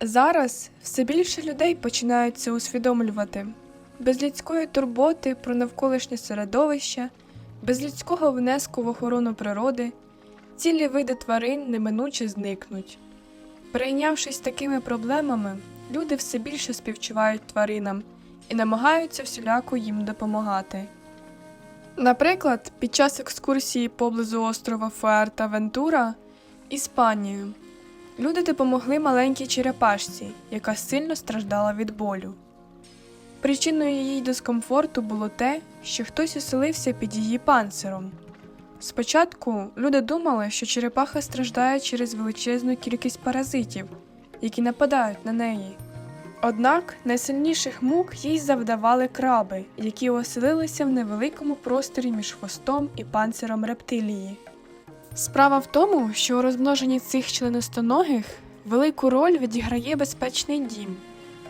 Зараз все більше людей починають це усвідомлювати. Без людської турботи про навколишнє середовище, без людського внеску в охорону природи, цілі види тварин неминуче зникнуть. Перейнявшись такими проблемами, люди все більше співчувають тваринам і намагаються всіляко їм допомагати. Наприклад, під час екскурсії поблизу острова Фуертавентура, Іспанією, люди допомогли маленькій черепашці, яка сильно страждала від болю. Причиною її дискомфорту було те, що хтось оселився під її панциром. Спочатку люди думали, що черепаха страждає через величезну кількість паразитів, які нападають на неї. Однак найсильніших мук їй завдавали краби, які оселилися в невеликому просторі між хвостом і панциром рептилії. Справа в тому, що у розмноженні цих членистоногих велику роль відіграє безпечний дім,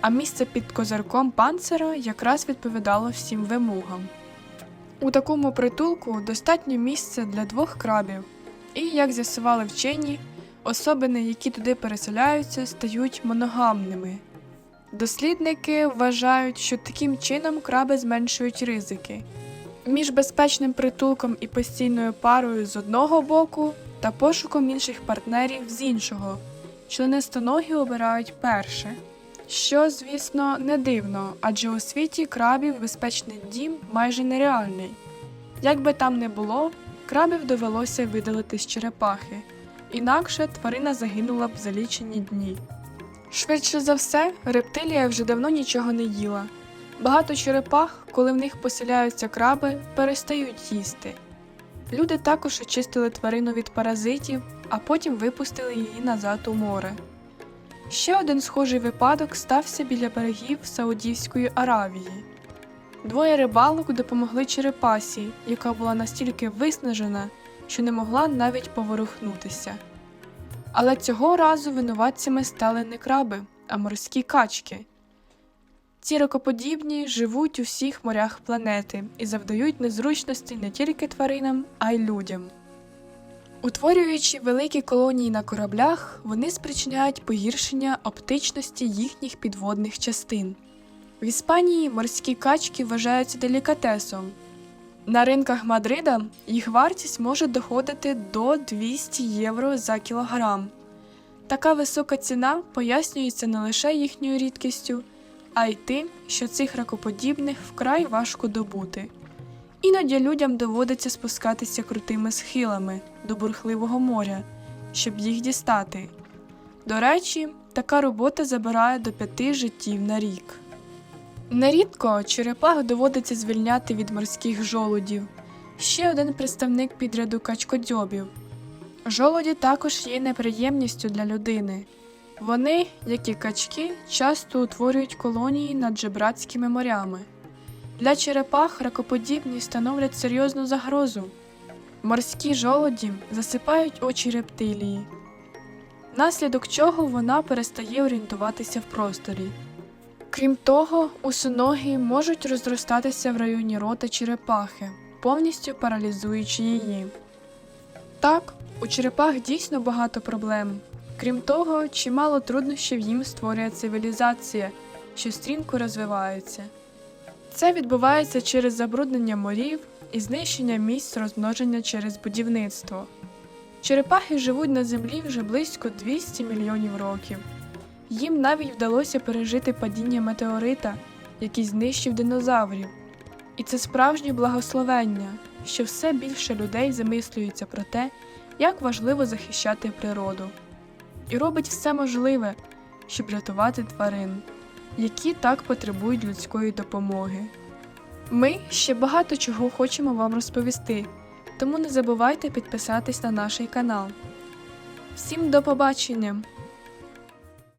а місце під козирком панцира якраз відповідало всім вимогам. У такому притулку достатньо місця для двох крабів, і, як з'ясували вчені, особини, які туди переселяються, стають моногамними. Дослідники вважають, що таким чином краби зменшують ризики між безпечним притулком і постійною парою з одного боку та пошуком інших партнерів з іншого. Членистоногі обирають перше. Що, звісно, не дивно, адже у світі крабів безпечний дім майже нереальний. Як би там не було, крабів довелося видалити з черепахи, інакше тварина загинула б за лічені дні. Швидше за все, рептилія вже давно нічого не їла. Багато черепах, коли в них поселяються краби, перестають їсти. Люди також очистили тварину від паразитів, а потім випустили її назад у море. Ще один схожий випадок стався біля берегів Саудівської Аравії. Двоє рибалок допомогли черепасі, яка була настільки виснажена, що не могла навіть поворухнутися. Але цього разу винуватцями стали не краби, а морські качки. Ці ракоподібні живуть у всіх морях планети і завдають незручності не тільки тваринам, а й людям. Утворюючи великі колонії на кораблях, вони спричиняють погіршення оптичності їхніх підводних частин. В Іспанії морські качки вважаються делікатесом. На ринках Мадрида їх вартість може доходити до 200 євро за кілограм. Така висока ціна пояснюється не лише їхньою рідкістю, а й тим, що цих ракоподібних вкрай важко добути. Іноді людям доводиться спускатися крутими схилами до бурхливого моря, щоб їх дістати. До речі, така робота забирає до п'яти життів на рік. Нерідко черепах доводиться звільняти від морських жолудів. Ще один представник підряду качкодьобів. Жолоді також є неприємністю для людини. Вони, як і качки, часто утворюють колонії над жебратськими морями. Для черепах ракоподібні становлять серйозну загрозу. Морські жолоді засипають очі рептилії, наслідок чого вона перестає орієнтуватися в просторі. Крім того, усоногі можуть розростатися в районі рота черепахи, повністю паралізуючи її. Так, у черепах дійсно багато проблем. Крім того, чимало труднощів їм створює цивілізація, що стрімко розвивається. Це відбувається через забруднення морів і знищення місць розмноження через будівництво. Черепахи живуть на землі вже близько 200 мільйонів років. Їм навіть вдалося пережити падіння метеорита, який знищив динозаврів. І це справжнє благословення, що все більше людей замислюються про те, як важливо захищати природу, і робить все можливе, щоб рятувати тварин, які так потребують людської допомоги. Ми ще багато чого хочемо вам розповісти, тому не забувайте підписатись на наш канал. Всім до побачення!